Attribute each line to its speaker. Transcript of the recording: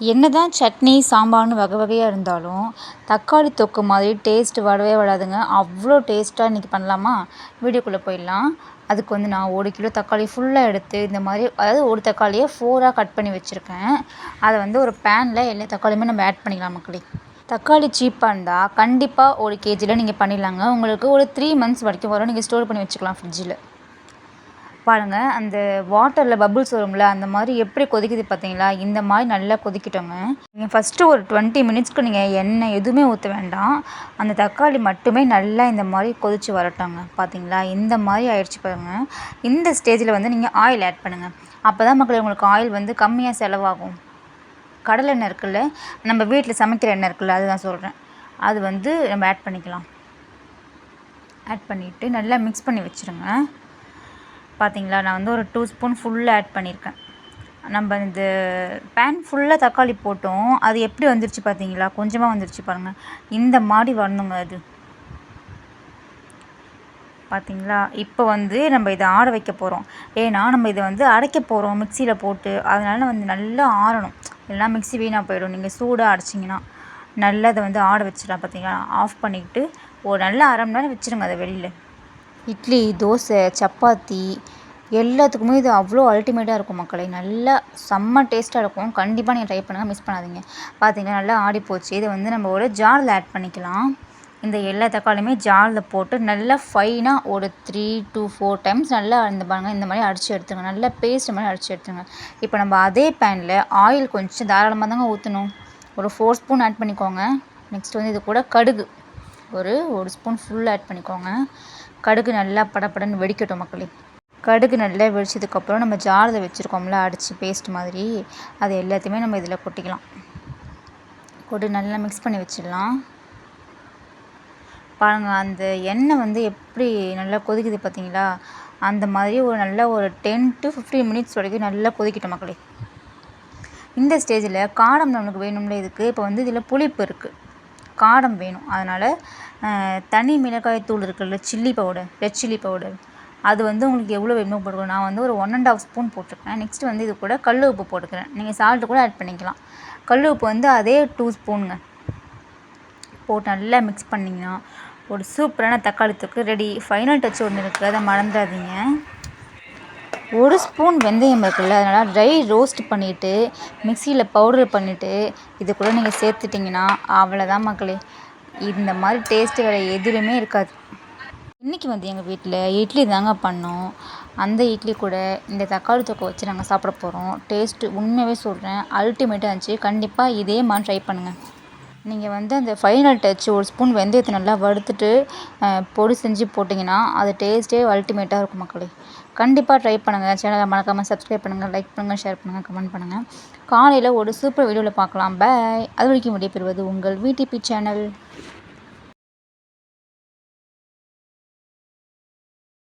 Speaker 1: என்ன தான் சட்னி சாம்பார்னு வகை வகையாக இருந்தாலும் தக்காளி தொக்கு மாதிரி டேஸ்ட் வரவே வராதுங்க. அவ்வளோ டேஸ்ட்டாக இன்றைக்கி பண்ணலாமா? வீடியோக்குள்ளே போயிடலாம். அதுக்கு வந்து நான் ஒரு கிலோ தக்காளி ஃபுல்லாக எடுத்து இந்த மாதிரி அதாவது ஒரு தக்காளியை ஃபோராக கட் பண்ணி வச்சுருக்கேன். அதை வந்து ஒரு பேனில் எல்லா தக்காளியுமே நம்ம ஆட் பண்ணிக்கலாம் மக்களே. தக்காளி சீப்பாக இருந்தால் கண்டிப்பாக ஒரு கேஜியில் நீங்கள் பண்ணிடலாங்க. உங்களுக்கு ஒரு த்ரீ மந்த்ஸ் வரைக்கும் வரும். நீங்கள் ஸ்டோர் பண்ணி வச்சுக்கலாம் ஃப்ரிட்ஜில் பாருங்கள் அந்த வாட்டரில் பபுள்ஸ் வரும்ல அந்த மாதிரி எப்படி கொதிக்குது பார்த்தீங்களா இந்த மாதிரி நல்லா கொதிக்கிட்டோங்க. நீங்கள் ஃபஸ்ட்டு ஒரு டுவெண்ட்டி மினிட்ஸ்க்கு நீங்கள் எண்ணெய் எதுவுமே ஊற்ற வேண்டாம். அந்த தக்காளி மட்டுமே நல்லா இந்த மாதிரி கொதித்து வரட்டோங்க பார்த்தீங்களா இந்த மாதிரி ஆயிடுச்சு பாருங்கள் இந்த ஸ்டேஜில் வந்து நீங்கள் ஆயில் ஆட் பண்ணுங்கள் அப்போ தான் மக்கள் உங்களுக்கு ஆயில் வந்து கம்மியாக செலவாகும். கடலை எண்ணெய் இருக்குல்ல நம்ம வீட்டில் சமைக்கிற எண்ணெய் இருக்குல்ல அதுதான் சொல்கிறேன் அது வந்து நம்ம ஆட் பண்ணிக்கலாம். ஆட் பண்ணிவிட்டு நல்லா மிக்ஸ் பண்ணி வச்சுருங்க. பார்த்தீங்களா நான் வந்து ஒரு டூ ஸ்பூன் ஃபுல்லாக ஆட் பண்ணியிருக்கேன் நம்ம இந்த பேன் ஃபுல்லாக தக்காளி போட்டோம் அது எப்படி வந்துருச்சு பார்த்தீங்களா கொஞ்சமாக வந்துருச்சு பாருங்கள் இந்த மாதிரி வரணுங்க அது. பார்த்தீங்களா இப்போ வந்து நம்ம இதை ஆற வைக்க போகிறோம் ஏன்னா நம்ம இதை வந்து அரைக்க போகிறோம் மிக்சியில் போட்டு. அதனால் வந்து நல்லா ஆறணும். இல்லைனா மிக்சி வீணாக போயிடும். நீங்கள் சூடாக அரைச்சிங்கன்னா நல்லா அதை வந்து ஆட வச்சிடலாம் பார்த்தீங்களா ஆஃப் பண்ணிக்கிட்டு ஒரு நல்ல அரை மணி நேரம் வச்சுருங்க அதை வெளியில். இட்லி தோசை சப்பாத்தி எல்லாத்துக்குமே இது அவ்வளோ அல்டிமேட்டாக இருக்கும் மக்களே. நல்லா செம்ம டேஸ்ட்டாக இருக்கும். கண்டிப்பாக நீங்கள் ட்ரை பண்ணுங்கள் மிஸ் பண்ணாதீங்க. பார்த்தீங்கன்னா நல்லா ஆடி போச்சு இதை வந்து நம்ம ஒரு ஜாரில் ஆட் பண்ணிக்கலாம். இந்த எல்லா தக்காளியுமே ஜாரில் போட்டு நல்லா ஃபைனாக ஒரு த்ரீ டூ ஃபோர் டைம்ஸ் நல்லா இந்த பாருங்க இந்த மாதிரி அடித்து எடுத்துங்க நல்லா பேஸ்ட் மாதிரி அடித்து எடுத்துங்க இப்போ நம்ம அதே பேனில் ஆயில் கொஞ்சம் தாராளமாக தாங்க ஊற்றணும் ஒரு ஃபோர் ஸ்பூன் ஆட் பண்ணிக்கோங்க. நெக்ஸ்ட் வந்து இது கூட கடுகு. ஒரு ஒரு ஸ்பூன் ஃபுல் ஆட் பண்ணிக்கோங்க. கடுகு நல்லா படப்படன்னு வெடிக்கட்டும் மக்களே. கடுகு நல்லா வெடிச்சதுக்கப்புறம் நம்ம ஜாரில் வச்சுருக்கோம்ல அடித்து பேஸ்ட் மாதிரி அது எல்லாத்தையுமே நம்ம இதில் கொட்டிக்கலாம். கொட்டி நல்லா மிக்ஸ் பண்ணி வச்சிடலாம். பாருங்கள் அந்த எண்ணெய் வந்து எப்படி நல்லா கொதிக்குது பார்த்தீங்களா அந்த மாதிரி ஒரு நல்ல ஒரு டென் டு ஃபிஃப்டீன் மினிட்ஸ் வரைக்கும் நல்லா கொதிக்கிட்டோம் மக்களே. இந்த ஸ்டேஜில் காரம் நம்மளுக்கு வேணும்ல இதுக்கு? இப்போ வந்து இதில் புளிப்பு இருக்குது காரம் வேணும். அதனால் தனி மிளகாய் தூள் இருக்குல்ல chilli powder red chilli powder அது வந்து உங்களுக்கு எவ்வளோ வேணுமோ போட்டுக்கணும் நான் வந்து ஒரு ஒன் அண்ட் ஆஃப் ஸ்பூன் போட்டிருக்கேன். நெக்ஸ்ட்டு வந்து இது கூட கல் உப்பு போட்டுக்கிறேன். நீங்கள் சால்ட்டு கூட ஆட் பண்ணிக்கலாம். கல் உப்பு வந்து அதே டூ ஸ்பூனுங்க போட்டு நல்லா மிக்ஸ் பண்ணிங்கன்னா ஒரு சூப்பரான தக்காளி தொக்கு ரெடி ஃபைனல் டச் ஒன்று இருக்குது அதை மறந்துடாதீங்க. ஒரு ஸ்பூன் வெந்தயம் இருக்குல்ல அதனால் ட்ரை ரோஸ்ட் பண்ணிவிட்டு மிக்சியில் பவுடர் பண்ணிவிட்டு இது கூட நீங்கள் சேர்த்துட்டிங்கன்னா அவ்வளோதான் மக்களே. இந்த மாதிரி டேஸ்ட்டு வேறு எதுலேயுமே இருக்காது. இன்றைக்கி வந்து எங்கள் வீட்டில் இட்லி தாங்க பண்ணோம். அந்த இட்லி கூட இந்த தக்காளி தொக்கை வச்சு நாங்கள் சாப்பிட போகிறோம் டேஸ்ட்டு உண்மையாகவே சொல்கிறேன் அல்டிமேட்டாக இருந்துச்சு. கண்டிப்பாக இதே மாதிரி ட்ரை பண்ணுங்கள் நீங்கள் வந்து அந்த ஃபைனல் டச் ஒரு ஸ்பூன் வெந்தயத்தை நல்லா வறுத்துட்டு பொடி செஞ்சு போட்டிங்கன்னா அது டேஸ்ட்டே அல்டிமேட்டாக இருக்கும் மக்களே. கண்டிப்பாக ட்ரை பண்ணுங்கள் சேனலை மறக்காமல் சப்ஸ்கிரைப் பண்ணுங்கள் லைக் பண்ணுங்கள் ஷேர் பண்ணுங்கள் கமெண்ட் பண்ணுங்கள் காலையில் ஒரு சூப்பர் வீடியோவில் பார்க்கலாம். பாய் அது வரைக்கும் விடைபெறுவது உங்கள் விடிபி சேனல்